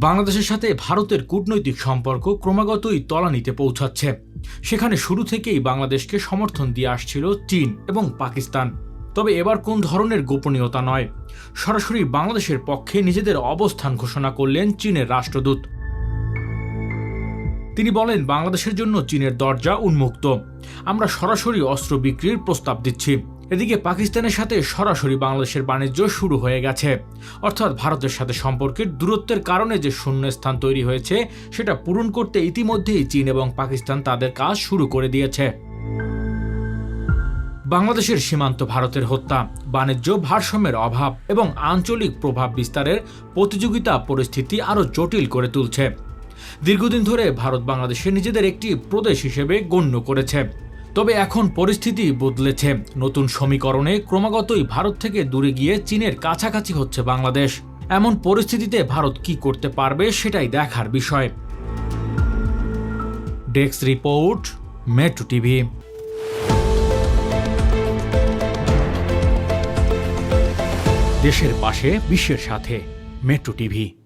বাংলাদেশের সাথে ভারতের কূটনৈতিক সম্পর্ক ক্রমাগতই তলানিতে পৌঁছাচ্ছে। সেখানে শুরু থেকেই বাংলাদেশকে সমর্থন দিয়ে আসছিল চীন এবং পাকিস্তান। তবে এবার কোন ধরনের গোপনীয়তা নয়। সরাসরি বাংলাদেশের পক্ষে নিজেদের অবস্থান ঘোষণা করলেন চীনের রাষ্ট্রদূত। তিনি বলেন, বাংলাদেশের জন্য চীনের দরজা উন্মুক্ত। আমরা সরাসরি অস্ত্র বিক্রির প্রস্তাব দিচ্ছি। এদিকে পাকিস্তানের সাথে সরাসরি বাংলাদেশের বাণিজ্য শুরু হয়ে গেছে। অর্থাৎ ভারতের সাথে সম্পর্কের দূরত্বের কারণে যে শূন্যস্থান তৈরি হয়েছে, সেটা পূরণ করতে ইতিমধ্যেই চীন এবং পাকিস্তান তাদের কাজ শুরু করে দিয়েছে। বাংলাদেশের সীমান্ত ভারতের হত্যা, বাণিজ্য ভারসাম্যের অভাব এবং আঞ্চলিক প্রভাব বিস্তারের প্রতিযোগিতা পরিস্থিতি আরও জটিল করে তুলছে। দীর্ঘদিন ধরে ভারত বাংলাদেশে নিজেদের একটি প্রদেশ হিসেবে গণ্য করেছে। তবে এখন পরিস্থিতি বদলেছে। নতুন সমীকরণে ক্রমাগতই ভারত থেকে দূরে গিয়ে চীনের কাছাকাছি হচ্ছে বাংলাদেশ। এমন পরিস্থিতিতে ভারত কি করতে পারবে সেটাই দেখার বিষয়। Desk report, metro TV. দেশের পাশে, বিশ্বের সাথে, মেট্রো টিভি।